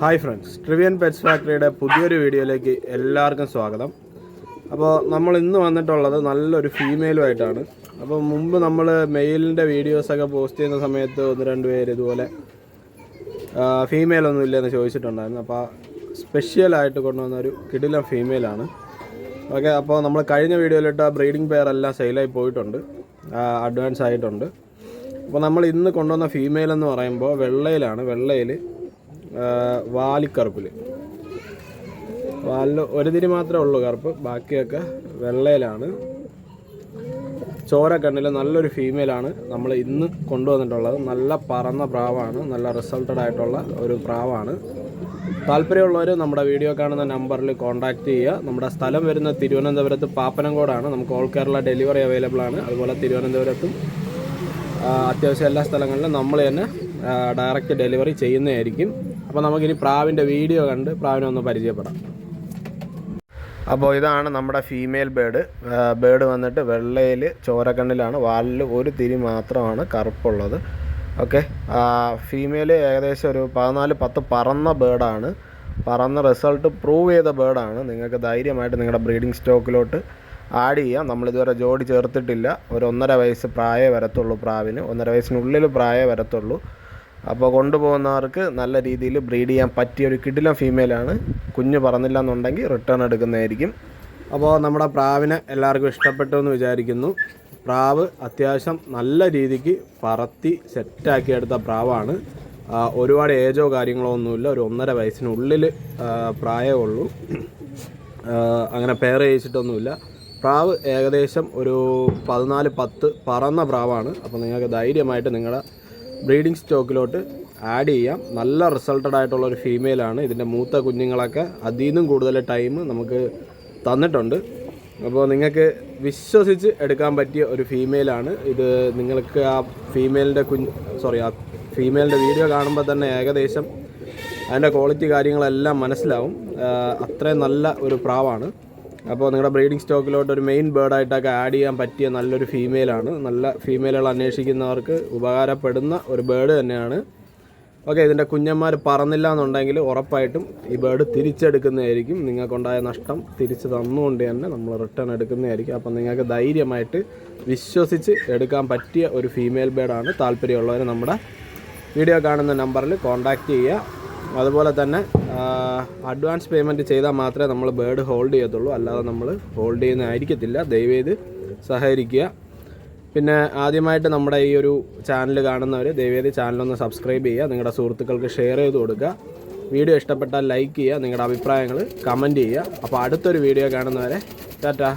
Hi friends. ട്രിവിയൻ pets ഫാക്ടറിയുടെ പുതിയൊരു വീഡിയോയിലേക്ക് എല്ലാവർക്കും സ്വാഗതം. അപ്പോൾ നമ്മൾ ഇന്ന് വന്നിട്ടുള്ളത് നല്ലൊരു ഫീമെയിലുമായിട്ടാണ്. അപ്പോൾ മുമ്പ് നമ്മൾ മെയിലിന്റെ വീഡിയോസൊക്കെ പോസ്റ്റ് ചെയ്യുന്ന സമയത്ത് ഒന്ന് രണ്ട് പേര് ഇതുപോലെ ഫീമെയിലൊന്നും ഇല്ലെന്ന് ചോദിച്ചിട്ടുണ്ടായിരുന്നു. അപ്പോൾ സ്പെഷ്യലായിട്ട് കൊണ്ടുവന്ന ഒരു കിടിലം ഫീമെയിലാണ്. ഓക്കെ അപ്പോൾ നമ്മൾ കഴിഞ്ഞ വീഡിയോയിലിട്ട് ബ്രീഡിംഗ് പെയർ എല്ലാം സെയിലായി പോയിട്ടുണ്ട്. അഡ്വാൻസ് ആയിട്ടുണ്ട്. അപ്പോൾ നമ്മൾ ഇന്ന് കൊണ്ടുവന്ന ഫീമെയിൽ എന്ന് പറയുമ്പോൾ വെള്ളയിലാണ്. വെള്ളയിൽ വാലിക്കറുപ്പിൽ വാലിൽ ഒരു തിരി മാത്രമേ ഉള്ളൂ കറുപ്പ് ബാക്കിയൊക്കെ വെള്ളയിലാണ്. ചോര ചോരക്കണ്ണിൽ നല്ലൊരു ഫീമെയിലാണ് നമ്മൾ ഇന്ന് കൊണ്ടുവന്നിട്ടുള്ളത്. നല്ല പറന്ന പ്രാവാണ് നല്ല റിസൾട്ടഡ് ആയിട്ടുള്ള ഒരു പ്രാവാണ്. താല്പര്യമുള്ളവർ നമ്മുടെ വീഡിയോ കാണുന്ന നമ്പറിൽ കോൺടാക്റ്റ് ചെയ്യുക. നമ്മുടെ സ്ഥലം വരുന്ന തിരുവനന്തപുരത്ത് പാപ്പനംകോടാണ്. നമുക്ക് ഓൾ കേരള ഡെലിവറി അവൈലബിൾ ആണ്. അതുപോലെ തിരുവനന്തപുരത്തും അത്യാവശ്യം എല്ലാ സ്ഥലങ്ങളിലും നമ്മൾ തന്നെ ഡയറക്റ്റ് ഡെലിവറി ചെയ്യുന്നതായിരിക്കും. അപ്പോൾ നമുക്കിനി പ്രാവിന്റെ വീഡിയോ കണ്ട് പ്രാവിനെ ഒന്ന് പരിചയപ്പെടാം. അപ്പോൾ ഇതാണ് നമ്മുടെ ഫീമെയിൽ ബേഡ് ബേഡ് വന്നിട്ട് വെള്ളയിൽ ചോരക്കണ്ണിലാണ്. വാലിൽ ഒരു തിരി മാത്രമാണ് കറുപ്പുള്ളത്. ഓക്കെ ഫീമെയിൽ ഏകദേശം ഒരു പതിനാല് പത്ത് പറന്ന ബേഡാണ് പറന്ന റിസൾട്ട് പ്രൂവ് ചെയ്ത ബേഡാണ് നിങ്ങൾക്ക് ധൈര്യമായിട്ട് നിങ്ങളുടെ ബ്രീഡിംഗ് സ്റ്റോക്കിലോട്ട് ആഡ് ചെയ്യാം. നമ്മളിതുവരെ ജോഡി ചേർത്തിട്ടില്ല. ഒരു ഒന്നര വയസ്സ് പ്രായമേ വരത്തുള്ളൂ പ്രാവിന്. ഒന്നര വയസ്സിനുള്ളിൽ പ്രായമേ വരത്തുള്ളൂ. അപ്പോൾ കൊണ്ടുപോകുന്നവർക്ക് നല്ല രീതിയിൽ ബ്രീഡ് ചെയ്യാൻ പറ്റിയ ഒരു കിടിലം ഫീമെയിലാണ് കുഞ്ഞ് പറന്നില്ല എന്നുണ്ടെങ്കിൽ റിട്ടേൺ എടുക്കുന്നതായിരിക്കും. അപ്പോൾ നമ്മുടെ പ്രാവിനെ എല്ലാവർക്കും ഇഷ്ടപ്പെട്ടു എന്ന് വിചാരിക്കുന്നു. പ്രാവ് അത്യാവശ്യം നല്ല രീതിക്ക് പറത്തി സെറ്റാക്കി എടുത്ത പ്രാവാണ്. ഒരുപാട് ഏജോ കാര്യങ്ങളോ ഒന്നുമില്ല. ഒരു ഒന്നര വയസ്സിനുള്ളിൽ പ്രായമേ ഉള്ളൂ. അങ്ങനെ പെയർ ചെയ്യിച്ചിട്ടൊന്നുമില്ല. പ്രാവ് ഏകദേശം ഒരു പതിനാല് പത്ത് പറന്ന പ്രാവാണ്. അപ്പോൾ നിങ്ങൾക്ക് ധൈര്യമായിട്ട് നിങ്ങളുടെ ബ്രീഡിംഗ് സ്റ്റോക്കിലോട്ട് ആഡ് ചെയ്യാം. നല്ല റിസൾട്ടഡ് ആയിട്ടുള്ള ഒരു ഫീമെയിലാണ് ഇതിന്റെ മൂത്ത കുഞ്ഞുങ്ങളൊക്കെ അതിൽ നിന്നും കൂടുതൽ ടൈം നമുക്ക് തന്നിട്ടുണ്ട്. അപ്പോൾ നിങ്ങൾക്ക് വിശ്വസിച്ച് എടുക്കാൻ പറ്റിയ ഒരു ഫീമെയിലാണ് ഇത് നിങ്ങൾക്ക് ആ ഫീമെയിലിന്റെ കുഞ്ഞ് സോറി ആ ഫീമെയിലിന്റെ വീഡിയോ കാണുമ്പോൾ തന്നെ ഏകദേശം അതിന്റെ ക്വാളിറ്റി കാര്യങ്ങളെല്ലാം മനസ്സിലാവും. അത്രയും നല്ല ഒരു പ്രാവാണ്. അപ്പോൾ നിങ്ങളുടെ ബ്രീഡിംഗ് സ്റ്റോക്കിലോട്ട് ഒരു മെയിൻ ബേർഡായിട്ടൊക്കെ ആഡ് ചെയ്യാൻ പറ്റിയ നല്ലൊരു ഫീമെയിലാണ്. നല്ല ഫീമെയിലുകൾ അന്വേഷിക്കുന്നവർക്ക് ഉപകാരപ്പെടുന്ന ഒരു ബേർഡ് തന്നെയാണ്. ഓക്കെ ഇതിന്റെ കുഞ്ഞന്മാർ പറന്നില്ല എന്നുണ്ടെങ്കിൽ ഉറപ്പായിട്ടും ഈ ബേർഡ് തിരിച്ചെടുക്കുന്നതായിരിക്കും. നിങ്ങൾക്കുണ്ടായ നഷ്ടം തിരിച്ച് തന്നുകൊണ്ട് തന്നെ നമ്മൾ റിട്ടേൺ എടുക്കുന്നതായിരിക്കും. അപ്പം നിങ്ങൾക്ക് ധൈര്യമായിട്ട് വിശ്വസിച്ച് എടുക്കാൻ പറ്റിയ ഒരു ഫീമെയിൽ ബേർഡാണ് താല്പര്യമുള്ളവർ നമ്മുടെ വീഡിയോ കാണുന്ന നമ്പറിൽ കോൺടാക്റ്റ് ചെയ്യുക. അതുപോലെ തന്നെ അഡ്വാൻസ് പേയ്മെന്റ് ചെയ്താൽ മാത്രമേ നമ്മൾ ബേർഡ് ഹോൾഡ് ചെയ്യത്തുള്ളൂ. അല്ലാതെ നമ്മൾ ഹോൾഡ് ചെയ്യുന്നതായിരിക്കത്തില്ല. ദയവേത് സഹകരിക്കുക. പിന്നെ ആദ്യമായിട്ട് നമ്മുടെ ഈ ഒരു ചാനൽ കാണുന്നവർ ദയവേത് ചാനലൊന്ന് സബ്സ്ക്രൈബ് ചെയ്യുക. നിങ്ങളുടെ സുഹൃത്തുക്കൾക്ക് ഷെയർ ചെയ്ത് കൊടുക്കുക. വീഡിയോ ഇഷ്ടപ്പെട്ടാൽ ലൈക്ക് ചെയ്യുക. നിങ്ങളുടെ അഭിപ്രായങ്ങൾ കമന്റ് ചെയ്യുക. അപ്പോൾ അടുത്തൊരു വീഡിയോ കാണുന്നവരെ ടാറ്റാ.